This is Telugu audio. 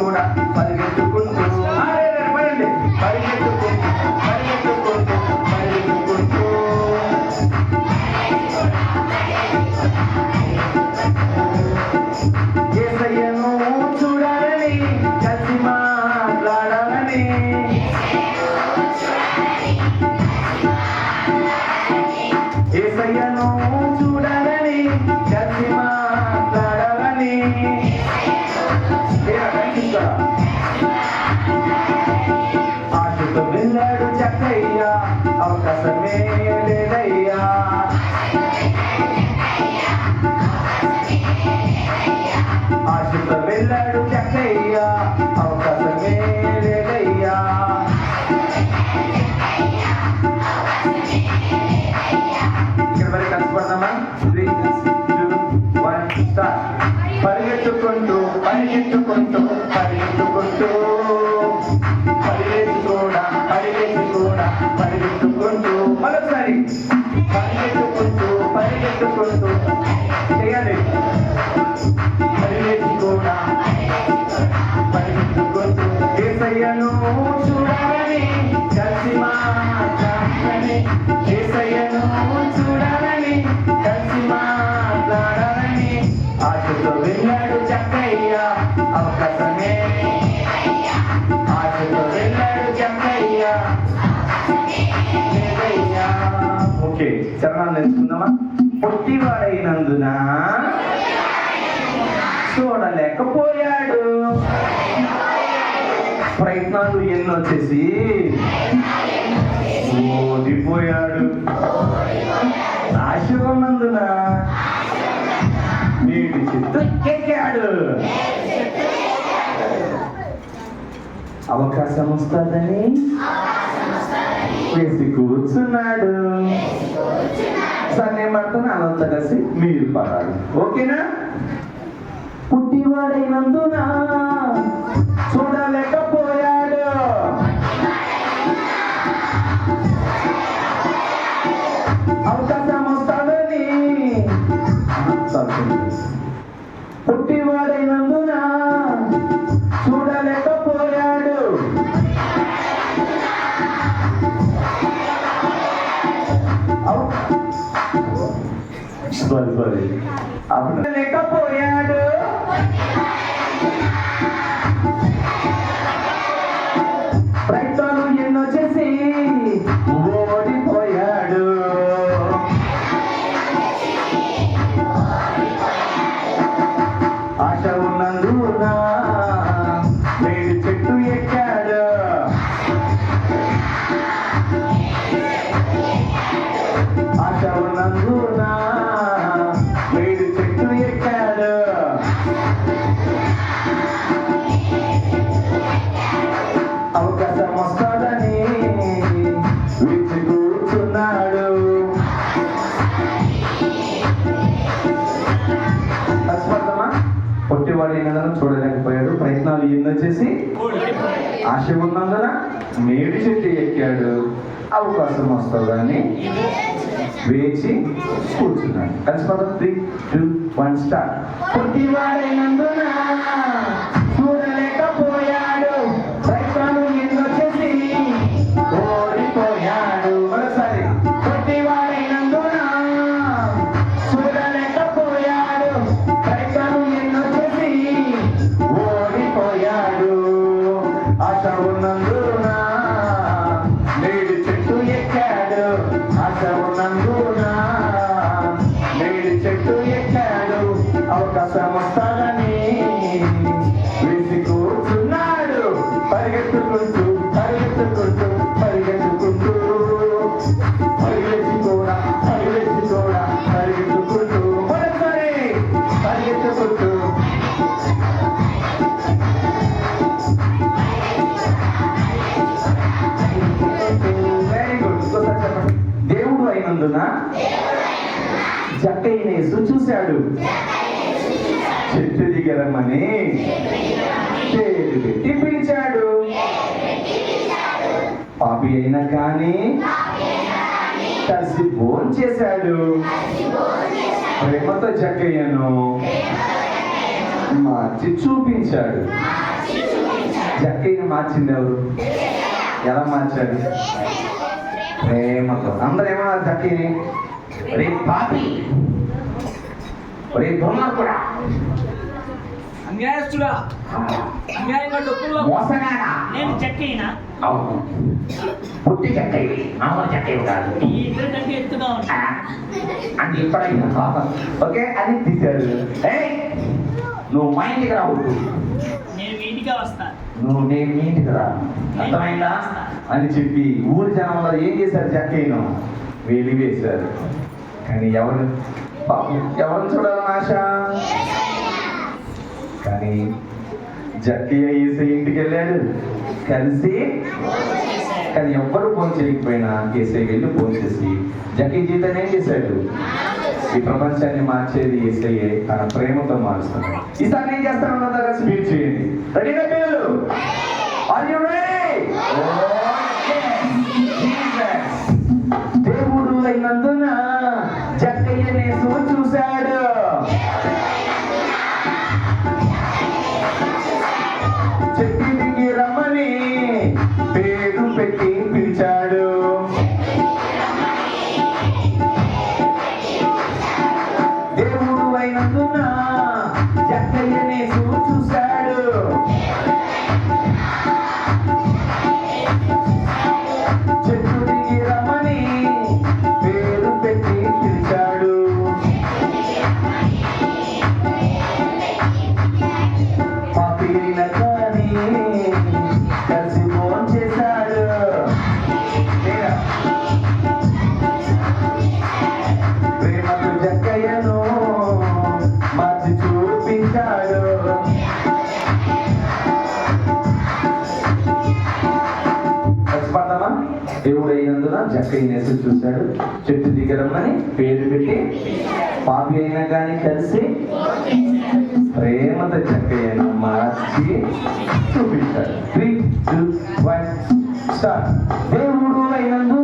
కూడా పరిగెత్తుకుంటూ పరిగెత్తుకుంటూ పరిగెత్తుకుంటూ పరిగెత్తుకుంటూ ఆశతో చక్కయ్య అవకాశమే లేదా పరిగెత్తుకుంటూ మరోసారి పరిగెత్తుకుంటూ పరిగెత్తుకుంటూ. చేయాలి. పరిగెత్తు పరిగెత్తుకుంటూ. ఏసయ్యను చూడాలని కలిసి మాట్లాడాలని చూడాలని ఓకే చరణాలు నేర్చుకుందామా? పొట్టివాడైనందున చూడలేకపోయాడు. ప్రయత్నాలు ఎన్నో చేసి ఓడిపోయాడు. ఆశ ఉన్నందున నీటి చిత్తు ఎక్కాడు. అవకాశం వస్తుందని వేసి కూర్చున్నాడు. సార్ నేను పడుతున్నా అనంత కలిసి మీరు పడాలి. ఓకేనా? పుట్టివాడైనందున చూడలేకపోయాడు. అవకాశం వస్తాడని. పుట్టివాడైనందున সরি সরি আপনার ప్రయత్నాలు వచ్చేసి చేసి ఆశ ఉన్నందున మేడి చెట్టు ఎక్కాడు. అవకాశం వస్తుందని వేచి కూర్చున్నాడు. కలిసిపోతాం త్రీ టూ వన్ స్టార్ట్ దేవుడు అయినందున చూశాడు. చెట్టు దిగరమ్మని పేరు పెట్టి పిలిచాడు. పాపి అయినా కానీ కలిసి భోన్ చేశాడు. ప్రేమతో జక్కయ్యను మార్చి చూపించాడు. జక్కయ్యని మార్చింది ఎవరు? ఎలా మార్చాడు? ప్రేమతో అందరు ఏమన్నారు జక్కయ్యని రే పాపి. రే దుర్మార్గుడా అన్యాయస్తుడా? అన్యాయంగా డబ్బుల్లో మోసగాడా? నేను చెక్కైనా? అవును. పుట్టి చెక్కయ్యి మామూలు చెక్కయ్య కాదు. ఈ ఇద్దరు కంటే ఎత్తుగా ఆ, అంటే ఇప్పుడైనా ఓకే అని తీశారు నువ్వు మా ఇంటికి రావద్దు. నేను మీ ఇంటికే వస్తాను నువ్వు నేను మీ ఇంటికి రా. అర్థమైందా? అని చెప్పి ఊరి జనం అందరూ ఏం చేశారు జక్కయ్యను? వెలివేశారు కానీ ఎవరు? పాపం ఎవరిని చూడాలని ఆశ? కానీ జక్కయ్య ఏసై ఇంటికి వెళ్ళాడు. కలిసి? కానీ ఎవ్వరు ఫోన్ చేయకపోయినా ఏసై వెళ్ళి ఫోన్ చేసి జక్కయ్య జీవితాన్ని ఏం చేశాడు? ఈ ప్రపంచాన్ని మార్చేది ఏసయ్యే తన ప్రేమతో మారుస్తాడు. ఈసారి ఏం చేస్తాను దగ్గర చేయండి. రెడీనా పిల్లలు ఆర్ యు రెడీ దేవుడు అయినందున జక్కయ్య నేసి చూశాడు. చెట్టు దిగరమ్మని పేరు పెట్టి పాపి అయినా కానీ కలిసి ప్రేమతో జక్కయ్యను మార్చి చూపించాడు. త్రీ టూ వన్ స్టార్ట్ దేవుడు అయినందు